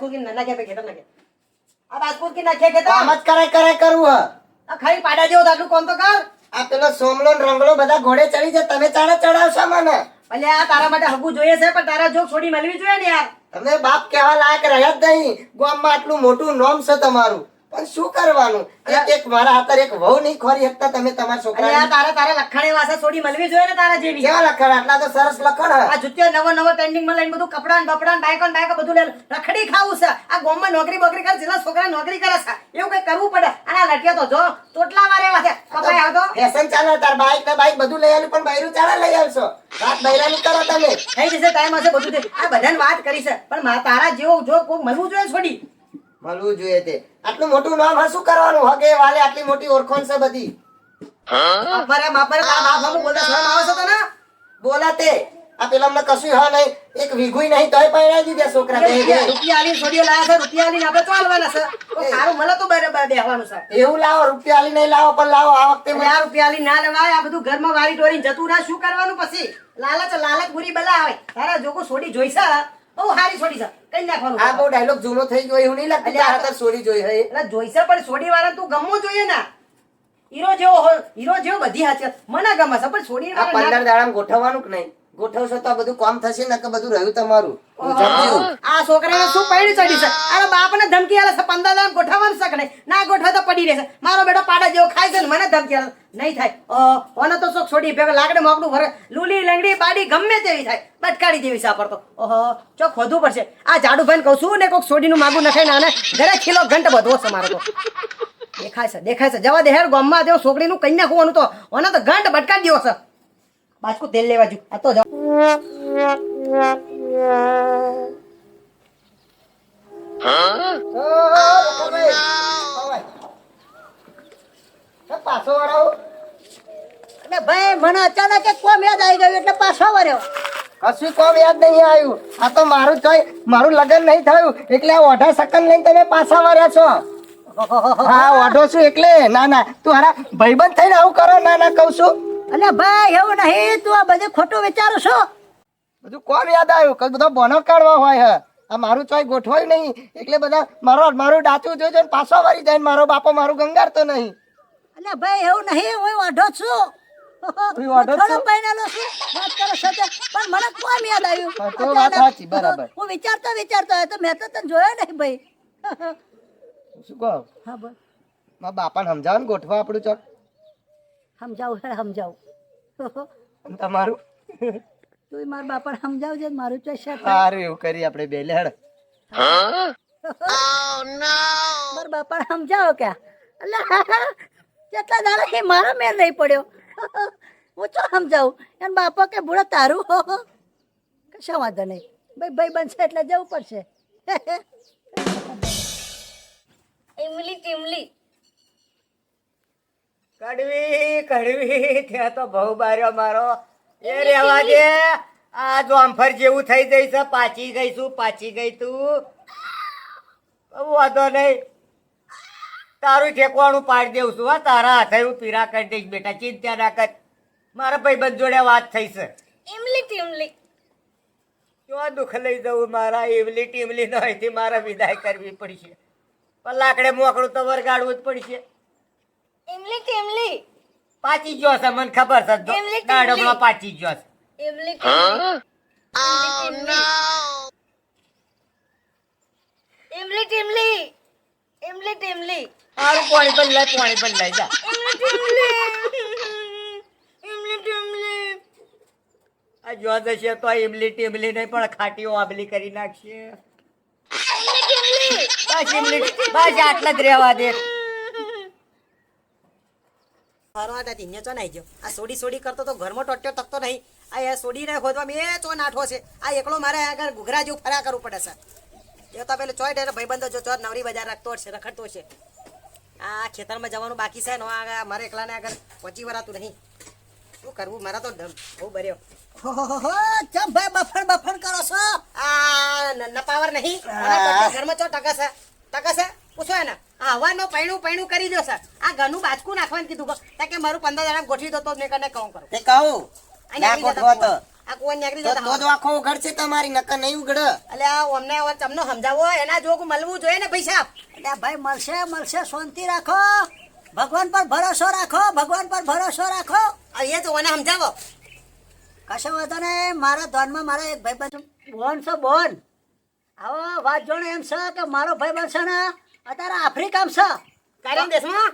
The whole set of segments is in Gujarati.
ખેતર નાખે. આ બાજકુર કી નાખ્યા ખેતર જ કરાય કરાય કરવું હ. આ ખાઈ પાડા જેવો દાખલું કોણ તો કર. આ પેલો સોમલો રંગલો બધા ઘોડે ચડી જાય તમે ચાણે ચડાવશો મને? ભલે આ તારા માટે હગું જોઈએ છે પણ તારા જો છોડી મળવી જોઈએ ને યાર. તમે બાપ કહેવા લાયક રહ્યા જ નહીં. ગામમાં આટલું મોટું નોમ છે તમારું. પણ શું કરવાનું? એક એક મારા હાથર એક વહુ નહીં ખોરી શકતા તમે તમારા છોકરા તારા તારા લખાણે વાસા છોડી મળવી જોઈએ ને તારા જેવી? કેવા લખણ? આટલા તો સરસ લખણ આ જુત્યો નવો નવો ટ્રેન્ડિંગમાં લઈને બધું કપડા ને બપડા ને બાઈકો ને બાયકો બધું લે રખડી ખાવું છે. આ ગામમાં નોકરી બોકરી કરે જેટલા છોકરા નોકરી કરે છે. એવું કઈ કરવું પડે? અને આ લટિયા તો જો તોટલા વારે એવા છે કપાઈ આવતો? ફેશન ચાલે તાર બાઈક ને બાઈક બધું લઈ આવ્યું પણ બૈરું ચાલે લઈ આવશો. રાત બૈરાની કરો તમે. થઈ જશે ટાઈમ હશે બધું આ બધાને વાત કરી છે. પણ તારા જેવો જો કોઈ મળવું જોઈએ છોડી મળવું જોઈએ તે. આટલું મોટું નામ હા શું કરવાનું? હગે વાલે આટલી મોટી ઓળખાણ છે બધી. માપરે માપરે તારા બાપ બોલતા શરમ આવે છે તને? બોલાતે આ પેલા અમને કશું હા નહીં. એક વીઘુઈ નહીં તોય પરણાવી દીધા છોકરા બે. રૂપિયા આલી છોડીઓ લાયા છે રૂપિયા આલીને આપણે ચાલવાના છે. તો સારું મળે તો બરાબર બેહવાનું છે. એવું લાવો રૂપિયા આલી નહીં લાવો પણ લાવો આ વખતે આ રૂપિયા આલી ના લેવાય આ બધું ઘરમાં વાળી ટોરીને જતું ના શું કરવાનું પછી? લાલચ લાલચ બુરી બલા આવે તારા જોકો છોડી જોઈશે? બહુ હારી છોડી છે. કઈ નાખવાનું આ બહુ ડાયલોગ જૂનો થઈ ગયો એવું નહીં લાગતું આ તારા તો છોડી જોઈ હે એટલે જોઈશે પણ છોડી વાળા તું ગમવું જોઈએ ને. હીરો જેવો હીરો જેવો બધી હાચે મને ગમે છે પણ છોડી વાળા પંદર દાડામાં ગોઠવવાનું કે નહીં? ગોઠવશો તો બધું કામ થશે નકર બધું રહ્યું તમારું. આ છોકરાને શું પૈડી ચડી છે? અરે બાપને ધમકી આલે છે પંદર દામ ગોઠવવાનું નહીં? ના ગોઠવ તો પડી રહેશે. મારો બેટો પાડા જેવો ખાય છે ને મને ધમકી આલે. નહીં થાય. ઓને તો શોખ છોડી ભેગા લાકડે મોકડું ભરે. લુલી લંગડી બાડી ગમે તેવી થાય. બટકાડી દેવી છે સાપર તો. ઓહો ચો ખોદવું પડશે. આ જાડુ ભાઈ કહું છું ને કોઈક છોડીનું માગું નખાય ને આને ઘરે ખીલો ઘંટ બધવો છે મારો તો. દેખાય છે દેખાય છે. જવા દે હેર ગામમાં દેવ છોકરીનું કઈ નાખવાનું તો ઓને તો ઘંટ બટકાડી દેવો છે. બાજકું તેલ લેવા જુ. આ તો જાઓ. પાછો વળાવો. એટલે ભાઈ મને અચાનક એક કોમ યાદ આવી ગયું એટલે પાછો વર્યો. કશું કોમ યાદ નહીં આવ્યું. આ તો મારું જોઈ મારું લગ્ન નહીં થયું. એટલે આ ઓઢા સકન લઈને તમે પાછા વર્યા છો. હા ઓઢો છું એટલે. ના ના. તું હારા ભાઈબંધ થઈને આવું કરો. ના ના કહું છું. અને ભાઈ એવું નહીં તું આ બધું ખોટું વિચારો છો. બધું કોમ યાદ આવ્યું? કે બધો બોનો કાઢવા હોય હે. આ મારું ચોય ગોઠવાયું નહીં. એટલે બધા મારો મારું ડાચું જોજો ને પાછો વળી જાય મારો બાપો મારું ગંગારતો નહીં. અલે ભાઈ એવું નહીં હું વાઢો છું. તું વાઢો છો? થોડો પહેરેલો છું. વાત કરો પણ મને કોમ યાદ આવ્યું. હા, વિચારતો વિચારતો મેં તો તને જોયો નહીં ભાઈ. શું કહો? હા બાપાને સમજાવો ને ગોઠવા આપણું ચોક સમજાવું છે સમજાવું. તમારું? તું મારા બાપાને સમજાવજે મારું તો છે સારું એવું કરી આપણે બે લેડ મારા બાપાને સમજાવો ક્યાં? એટલે જેટલા દાડા એ મારો મેર નહીં પડ્યો. હું તો સમજાવું? એમ બાપા કે ભૂડા તારું? કશો વાંધો નહીં. ભાઈ ભાઈ બનશે એટલે જવું પડશે. ઇમલી ટીમલી. કડવી કડવી ત્યાં તો બહુ બાર્યો મારો. એ રેવા દે. આ જોમફર જેવું થઈ જઈ છે પાછી ગઈ છું પાછી ગઈ તું વાંધો નહીં. તારું ઠેકવાનું પાડી દેવું છું હા. તારા હાથે હું પીરા કરી દઈશ બેટા. ચિંતા ના કર. મારા ભાઈબંધ જોડે વાત થઈ છે. ઇમલી ટીમલી. ક્યાં દુઃખ લઈ જવું મારા? ઇમલી ટીમલી ન અહીંથી મારે વિદાય કરવી પડશે. પણ લાકડે મોકળું તો વરગાડવું જ પડશે. ઇમલી ટીમલી પાછી ગયો છે મને ખબર છે એમલી. દાડમમાં પાછી ગયો છે ઇમલી ટીમલી ઇમલી ટીમલી ઇમલી ટીમલી મારું પાણી પણ લઈ પાણી પણ લઈ જા ઇમલી ટીમલી આ જો જશે તો ઇમલી ટીમલી નહીં પણ ખાટીઓ આબલી કરી નાખશે બસ ઇમલી બસ આટલા જ રહેવા દે મારો આ ધીને ચો નાઈ ગયો. આ સોડી સોડી કરતો તો ઘરમાં ટોટ્યો તકતો નહીં. આ એ સોડીને ખોદવા મેં ચો નાઠો છે. આ એકલો મારે આગળ ઘૂઘરા જેવું ફર્યા કરવું પડે છે. એ તો પેલો ચોય ડેરે ભાઈબંધો જો ચોર નવરી બજાર રાખતો હશે રખડતો છે. આ ખેતરમાં જવાનું બાકી છે ને આ મારે એકલાને આગળ પહોંચી વરાતું નહીં. શું કરવું? મારા તો બહુ બર્યો. ચમ ભાઈ બફર બફર કરો છો? આ નપાવર નહીં. ઘરમાં ચો ટકા છે? ટકા છે? પૂછો એને. હવાનું પૈણું પૈણું કરી દો સર. આ ઘરનું બાચકું નાખવાનું કીધું કો. તા કે મારું પંદર જણા ગોઠવી દો તો મેં કને કહું કરું. તે કહું? ના ગોઠવો તો. આ કોઈ નીકળી જતા તો તો આખો ઉઘડશે તમારી નકર નહીં ઉઘડ. એટલે આ અમને હવે તમને સમજાવો એના જોગ મળવું જોઈએ ને પૈસા. એટલે ભાઈ મળશે મળશે શાંતિ રાખો. ભગવાન પર ભરોસો રાખો ભગવાન પર ભરોસો રાખો. આ એ તો મને સમજાવો. કશો વાંધો નહીં મારા ધોનમાં મારા એક ભાઈ બંધ બોન છે બોન. આવો વાત જોણે એમ છે કે મારો ભાઈ બંધ છે ને અત્યારે આફ્રિકામાં છે કાર્ય દેશમાં?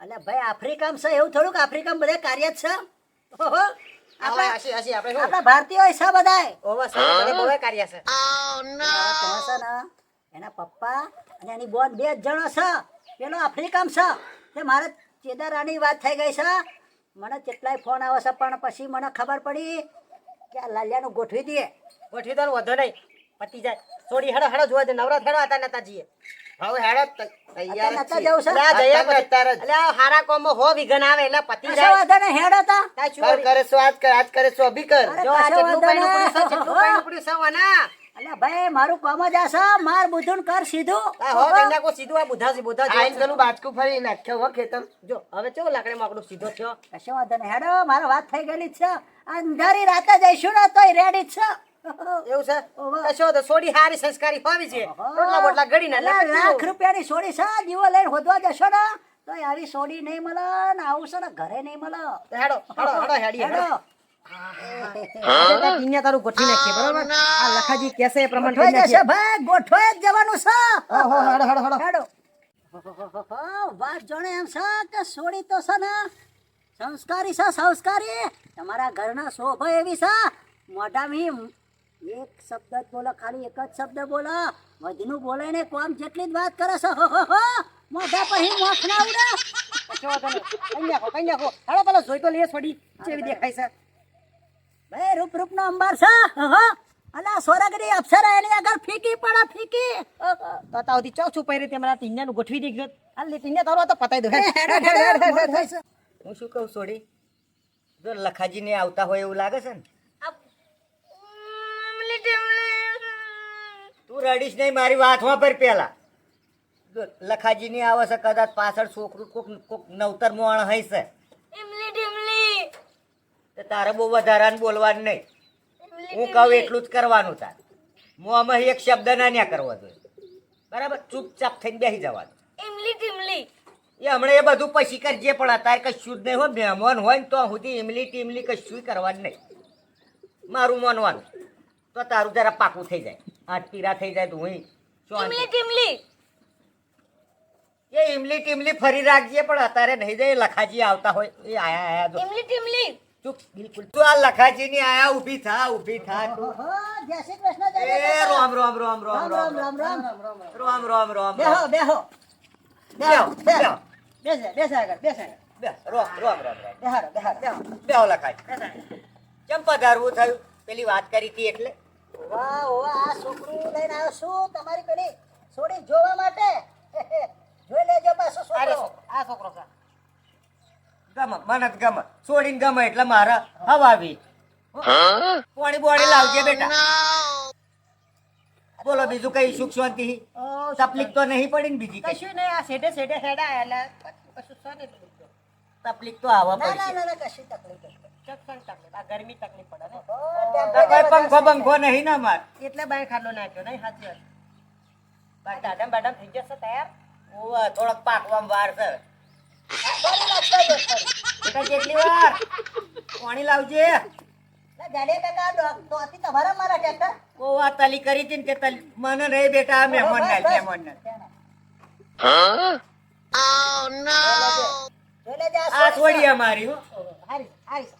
એટલે ભાઈ આફ્રિકામાં છે એવું થોડુંક. આફ્રિકામાં બધા કાર્ય જ છે ઓહો. આપણા હસી હસી આપણે શું? આપણા ભારતીયો છે બધાય. ઓવા સર મને બહુ કાર્ય છે ત્યાં છે એના પપ્પા અને એની બોન બે જ જણો છે પેલો આફ્રિકામાં છે તે મારા ચેદારાની વાત થઈ ગઈ છે મને કેટલાય ફોન આવે છે પણ પછી મને ખબર પડી કે આ લાલિયાનું ગોઠવી દઈએ. ગોઠવી દો ને વધો નહીં. પતી જાય. થોડી હેડો હેડો જોવા દે. નવરાત હેડો હતા નતા જીએ હવે હેડો તૈયાર જ અત્યારે છીએ. નતા જવું છે? એટલે જયા અત્યારે પછી- અત્યારે જ. એટલે હારા કોમમાં હો વિઘન આવે એટલે પતી જાય. વાંધો નહીં, હેડો તા. તાય શું કરે? સો આજ કર આજ કરે સો અભી કર. જો આ કશો જેટલું વાંધો પાણી પડ્યું છે, નહીં. પાણી પડ્યું છે, વાના. અલ્યા ભાઈ મારું કામ જ આ છે માર બુધુન કર સીધું. હો કન્યા કો સીધું આ બુધા છે, બુધા આઈને ફરી નાખ્યો હો ખેતર. જો હવે ચો લાકડી માકડું સીધો થયો? કશો વાંધો નહીં હેડો. મારો વાત થઈ ગયેલી છે. અંધારી રાતે જઈશું ને તોય રેડી જ છે. એવું છે. કશો તો સોડી હારી સંસ્કારી હોવી છે? રોટલા બોટલા ગળીને લાખ રૂપિયાની સોડી છે જીવો લઈને હોદવા જશો ને તો આવી સોડી નહીં મળે ને આવું છે ને ઘરે નહીં મળે. હેડો હેડો હેડો હેડી હેડો. કિન્યા તારું ગોઠવી નાખીએ બરાબર? આ લખાજી કહેશે એ પ્રમાણે ગોઠવાઈ જશે ભાઈ ગોઠવાઈ જવાનું છે. ઓહો, હેડો હેડો હેડો. હેડો. વાત જોણે એમ છે કે સોડી તો છે ને સંસ્કારી છે સંસ્કારી. તમારા ઘરના શોભા એવી છે મોઢામાં એક શબ્દ જ બોલો ખાલી એક જ શબ્દ બોલો. વધનું બોલે ને કોમ જેટલી જ વાત કરે છો. હો હો હો. મોઢા પહી મોખ ના ઉડે. પછી વાંધો નહીં. કઈ નાખો કઈ નાખો હાલો પેલો જોઈ તો લે છોડી કેવી દેખાય છે? ભાઈ રૂપ રૂપ નો અંબાર છે. હો અલા સોરગડી અપ્સરા એની આગળ ફીકી પડે ફીકી. તો તાવથી ચોક તે? મારા ટીન્યાનું ગોઠવી દઈ ગયો આ લે ટીન્યા તારો તો પતાઈ દો. હું શું કહું સોડી? જો લખાજીને આવતા હોય એવું લાગે છે ને? તું રડીશ નહીં મારી વાતમાં પર પેલા. લખાજીની આવે છે કદાચ પાછળ છોકરું કોક કોક નવતર મોણ હશે તારે બહુ વધારાને બોલવાનું નહીં. હું કહું એટલું જ કરવાનું તાર. મોંમાં એક શબ્દ ના ન્યા કરવો જોઈએ. બરાબર? ચૂપચાપ થઈને બેસી જવાનું. ઇમલી ટીમલી એ હમણાં એ બધું પછી કરજે પણ અત્યારે કશું જ નહીં હોય મહેમાન હોય ને તો સુધી ઇમલી ટીમલી કશું કરવાનું નહીં. મારું માનવાનું. તો તારું જરા પાકું થઈ જાય આ પીરા થઈ જાય તો હું ઇમલી ટીમલી એ ઇમલી ટીમલી ફરી રાખજે પણ અત્યારે નહીં જાય લખાજી આવતા હોય એ આયા આયા જો ઇમલી ટીમલી ચૂપ બિલકુલ તું આ લખાજી ની આયા ઊભી થા ઊભી થા તું. જય શ્રી કૃષ્ણ એ કૃષ્ણ. રોમ રોમ રોમ રોમ રામ રોમ રામ રામ રામ રોમ રોમ રોમ બેહો બેહો બેહો, બેહો, બેસે બેસે આગળ બેસે આગળ. બેહો, રોમ રોમ રોમ રોમ બેહાડો બેહાડો બેહો બેહો લખાજી કેમ પધારવું થયું પેલી વાત કરી હતી એટલે વાહ વાહ આ છોકરું લઈને આવ્યો શું તમારી પેલી છોડી જોવા માટે. જોઈ લેજો પાછો છોકરો. આ છોકરો છે. ગમે મને જ છોડીને ગમે એટલે મારા હવા આવી પોણી બોણી લાવજે બેટા. બોલો બીજું કઈ સુખ શાંતિ? તકલીફ તો નહીં પડી ને બીજી કશું નહીં આ સેટે સેટે હેડા એટલે કશું. તકલીફ તો આવા ના ના ના ના કશી તકલીફ ગરમી તકલીફ પડે કોઈ પંખો નહીં ના માર એટલે બાય ખાટલો નાખ્યો નહીં સાચી વાત. બાય દાડમ થઈ જશે તૈયાર? ઓવા થોડોક પાકવામાં વાર છે. છે. ફરી નાખતા જો, ફરી. બેટા કેટલી વાર? પાણી લાવજે. તલી કરી હતી ને તે મને નહીં બેટા મહેમાન ના. મહેમાન ના આ આ થોડી અમારી હો. હારી હારી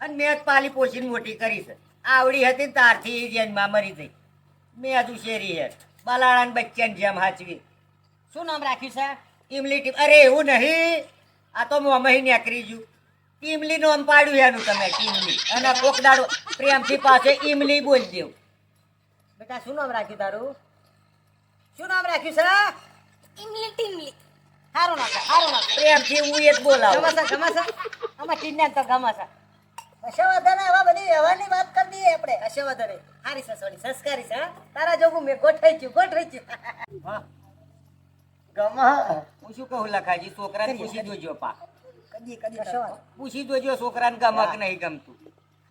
અને મેં જ પાલી પોષીને મોટી કરી છે. આવડી હતી તારથી એ જેનમાં મરી ગઈ. મેં હજુ શેરી હે. બલાળાને બચ્ચાને જેમ હાચવી. શું નામ રાખ્યું છે? ઇમલી ટીમ અરે એવું નહીં. આ તો મોમહી નીકળી ગયું. ટીમલી નામ પાડ્યું એનું તમે ટીમલી અને કોક દાડો પ્રેમથી પાસે ઇમલી બોલી દેવું. બેટા શું નામ રાખ્યું તારું? શું નામ રાખ્યું છે? ઇમલી ટીમલી. સારું નામ સારું નામ પ્રેમથી હું એ જ બોલાવું. ગમાસા છે ગમે છે આમાં ટીન્યા તો ગમે કશો આવા બધી વ્યવહારની વાત કરી દઈએ આપણે. અશવાધન હારી સસોડી સોડી સંસ્કારી છે તારા જોગું મેં ગોઠવાઈ ગયું ગોઠવાઈ ગયું. ગમા હું. શું કહું લખાજી છોકરાને પૂછી જોજો પા. કદી કદી અશવાધન પૂછી જોજો છોકરાને ગમક નહીં ગમતું.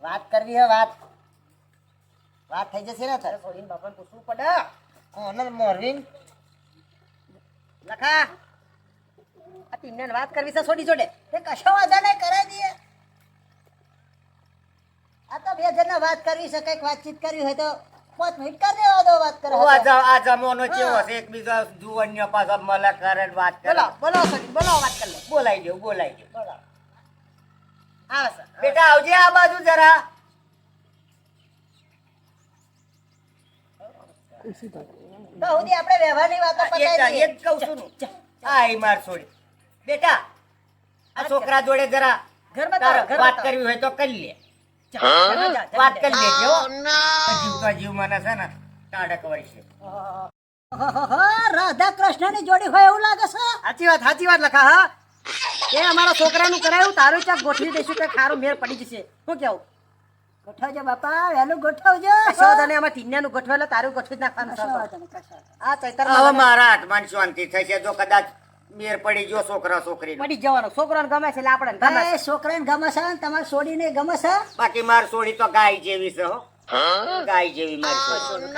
વાત કરવી હે વાત. વાત થઈ જશે ને તારે? છોડીને બાપાને પૂછવું પડે. કોને મોરવીન લખા. આ ટીમને વાત કરવી છે છોડી જોડે. તે કશો વાંધો નહીં કરાવી દઈએ. આ તો બે જણને વાત કરવી છે કંઈક વાતચીત કરવી હોય તો પાંચ મિનિટ કરી દેવા દો વાત કરો આ જ- આ જમાનો કેવો છે? એકબીજા જુવાનીઓ પાછા મળે કરે વાત કરે. બોલો બોલો છોડી બોલો વાત કરી લે. બોલાઈ દો બોલાઈ દો આવે સર બેટા આવજે આ બાજુ જરા. તો સુધી આપણે વ્યવહારની વાતો પતાવી એક કહું છું આ માર છોડી. બેટા આ છોકરા જોડે જરા વાત કરવી હોય તો કરી લે. વાત કરી લેજો. જીવ તો જીવ મને છે ને ટાઢક વળશે ઓહોહો, રાધા કૃષ્ણની જોડી હોય એવું લાગે છે? સાચી વાત સાચી વાત લખા હા. એ અમારા છોકરાનું કરાયું તારું ચાક ગોઠવી દઈશું કે ખારું મેળ પડી જશે. શું કેવું? ગોઠવજો બાપા વહેલું ગોઠવજો. વાંધો નહીં, આમાં ટીન્યાનું ગોઠવે તારું ગોઠવી નાખવાનું આ ચૈતર હવે મારા હાથમાં શાંતિ થશે જો કદાચ મેર પડી ગયો છોકરા છોકરી પડી જવાનો. છોકરાને ગમે છે આપણે ગમે છે. છોકરાને ગમે છે ને તમારે છોડીને ગમે છે? બાકી માર છોડી તો ગાય જેવી છે હો. ગાય જેવી મારી છોડી.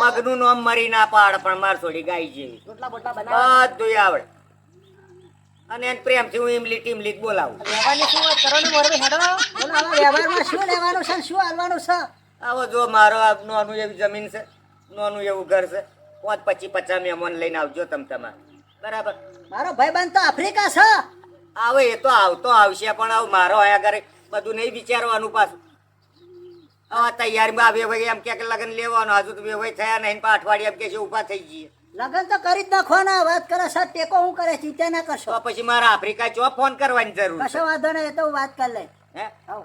મગનું નામ મરી ના પાડ પણ માર છોડી ગાય જેવી. રોટલા બોટલા બનાવે. બધું આવડે. અને એને પ્રેમથી હું ઇમલી ટીમલી બોલાવું. રહેવાની શું વાત કરો ને મોરબી હેડો. વ્યવહારમાં શું લેવાનું છે શું હાલવાનું છે? આવો જો મારો આ નાનું એવી જમીન છે નોનું એવું ઘર છે. પાંચ પચીસ પચાસ મહેમાન લઈને આવજો તમ તમારે. બરાબર. મારો ભાઈબંધ તો આફ્રિકા છે. આવે એ તો આવતો આવશે પણ આવું મારો આયા ઘરે બધું નહીં વિચારવાનું પાછું. હવે તૈયારીમાં આવે ભાઈ એમ કે લગ્ન લેવાનો હજુ તો ભાઈ થયા નહીં પણ અઠવાડિયા એમ કે છે ઊભા થઈ જઈએ. લગન તો કરી જ નાખવાના વાત કરે સર ટેકો હું કરે ચિંતા ના કરશો. પછી મારા આફ્રિકા ચો ફોન કરવાની જરૂર કશો વાંધો નહીં એ તો હું વાત કરી લે હે? આવો.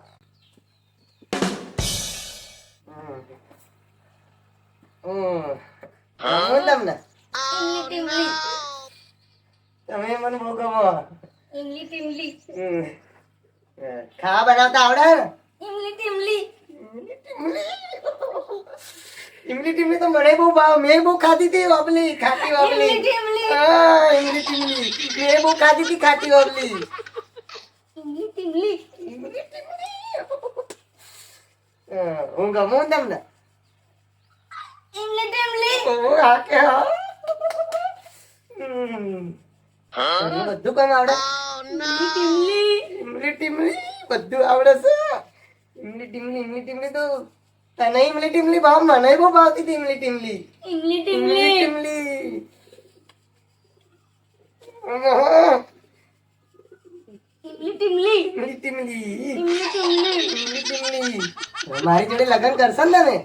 હમ. તમને. તમે મને બહુ ગમો ઇમલી ટીમલી. ખાવા બનાવતા આવડે? ઇમલી ટીમલી. ઇમલી ટીમલી. તો મને બહુ ભાવ. મેં બહુ ખાધી હતી વાપલી ખાટી વાપલી. ઇમલી ટીમલી. હા ઇમલી ટીમલી. મેં બહુ ખાધી હતી ખાટી વાપલી. ઇમલી ટીમલી. હા, હું ગમું તમને? ઇમલી ટીમલી. ઓ, હા કે હા. હમ. બધું કામ આવડે? ઇમલી ટીમલી ઇમલી ટીમલી બધું આવડે છે. ઇમલી ટીમલી ઇમલી ટીમલી તો તને ઇમલી ટીમલી ભાવ મને બહુ ભાવતી હતી ઇમલી ટીમલી. ઇમલી ટીમલી. ટીમલી. મારી જોડે લગ્ન કરશે ને તમે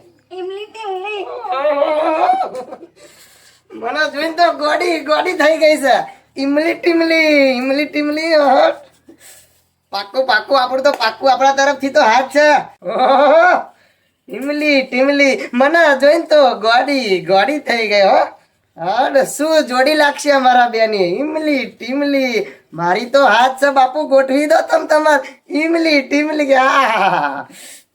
મને જોઈને તો ગોડી ગોડી થઈ ગઈ છે. ઇમલી ટીમલી ઇમલી ટીમલી હટ. પાક્કું પાક્કું આપણું તો પાક્કું આપણા તરફથી તો હાથ છે! ઇમલી ટીમલી, મને જોઈને તો ગોડી ગોડી થઈ ગઈ, હો. હટ શું જોડી લાગશે અમારા બેની? ઇમલી ટીમલી, મારી તો હાથ છે, બાપુ, ગોઠવી દો તમ તમાર. ઇમલી ટીમલી આ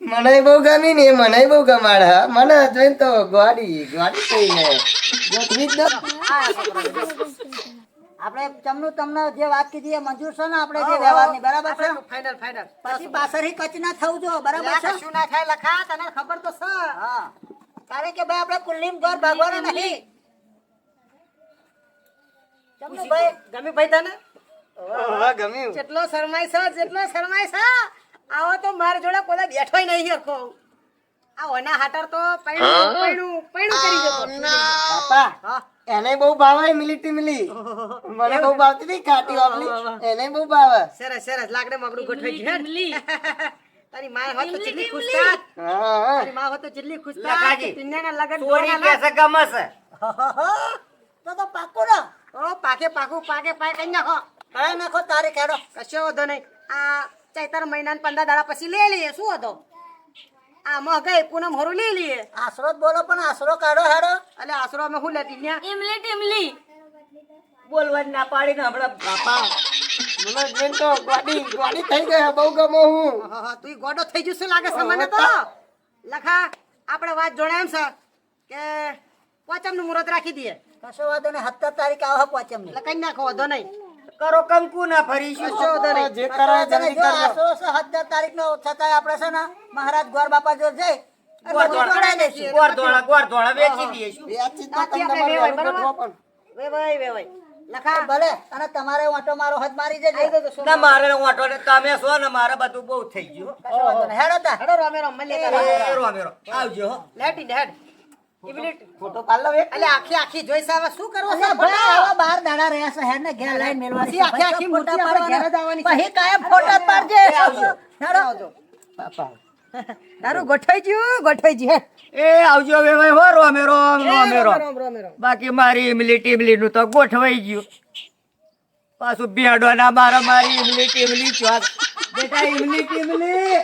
મને બહુ ગમી ને મને બહુ ગમાડ, હા. મને જોઈને તો ગોડી ગોડી થઈ ગઈ. ગોઠવી દો. આપણે તમનું તમને જે વાત કીધી એ મંજૂર છે ને આપણે જે વ્યવહારની બરાબર છે? ફાઇનલ ફાઇનલ પછી પાછળથી કચ ના થવું જો બરાબર છે? શું ના થાય લખા તને ખબર તો છે. હા. કારણ કે ભાઈ આપણે કુલ્લીમ ઘર ભાગવાના નથી? ચમનું ભાઈ ગમી ભાઈ તને? ગમ્યું. જેટલો શરમાય છે જેટલો શરમાય છે આવો તો મારા જોડે કોઈ બેઠોય નહીં હરખો આ ઓના હાટર તો પૈણું પૈણું પૈણું કરી જતો. પાપા એને બહુ ભાવે મિલી. મને બહુ ભાવતી હતી કાટી વાપલી એને બહુ ભાવે. સરસ સરસ. લાકડે મગડું ગોઠવાઈ ગયું. તારી માં હોત તો જેટલી ખુશ થાત હા, હા. તારી માં હોત તો જેટલી ખુશ થાત લખાજી. કે ટીનાના લગન જોવાના કે છે તો તો પાક્કું ને ઓ પાકે પાકું પાકે પાક કઈ નાખો. કઈ નાખો તારે કેડો કશો વધો નહીં. આ ચૈતર મહિના પંદર દાડા પછી લઈ લઈએ. શું હતો આ મગઈ પૂનમ હોરું લઈ લઈએ. આશરો જ બોલો પણ આશરો કાઢો હેડો. એટલે આશરો અમે શું લેતી ત્યાં ઇમલી ટીમલી. બોલવાની ના પાડીને હમણાં. બાપા મને તો ગોડી ગોડી થઈ ગઈ બહુ ગમો હું. તું ગોડો થઈ જશે લાગે છે મને તો. લખા આપણે વાત જોડાય છે કે પોચમનું મુહૂર્ત રાખી દઈએ. કશો વાંધો નહીં સત્તર તારીખ આવો પોચમ એટલે કઈ નાખો વાંધો નહીં. કરો કંકુ ના ફરીશું. વાંધો જે કરાય જલ્દી કરો. આસો સત્તર તારીખ નો છતાંય આપણે છે ને મહારાજ ગોર બાપા જો જઈ ગોર ધોળા. ગોર ધોળા ગોર ધોળા વેચી દઈશું વેચી તો તમને બરાબર? ગોઠવો પણ. વેવાય વેવાય. લખા ભલે અને તમારે વાંટો મારો હાથ મારી જજો. ના મારે ઓટો ને તમે છો ને મારે બધું બહુ થઈ ગયું. હેડો તા. હેડો રામેરો મલ્લે મળી લેતા એ રો મેરો આવજો હો. લેટ હેડ. ફોટો પાડ એટલે આખી આખી જોઈ છે શું કરવું છે? અલ્યા આવા. બાર દાડા રહ્યા છે હેડ ને ઘેર લઈને મેલવાની છે. આખી આખી તો ફોટા ઘેર જ આવવાની છે. કાયમ ફોટા પાડજે. હેડો. બાપા. તારું ગોઠવાઈ ગયું ગોઠવાઈ ગયું એ આવજો હવે ભાઈ હો રોમ રોમ રોમ બાકી મારી ઇમલી ટીમલી નું તો ગોઠવાઈ ગયું. પાછું બેડો ના મારા મારી ઇમલી ટીમલી ચોક બેટા ઇમલી ટીમલી.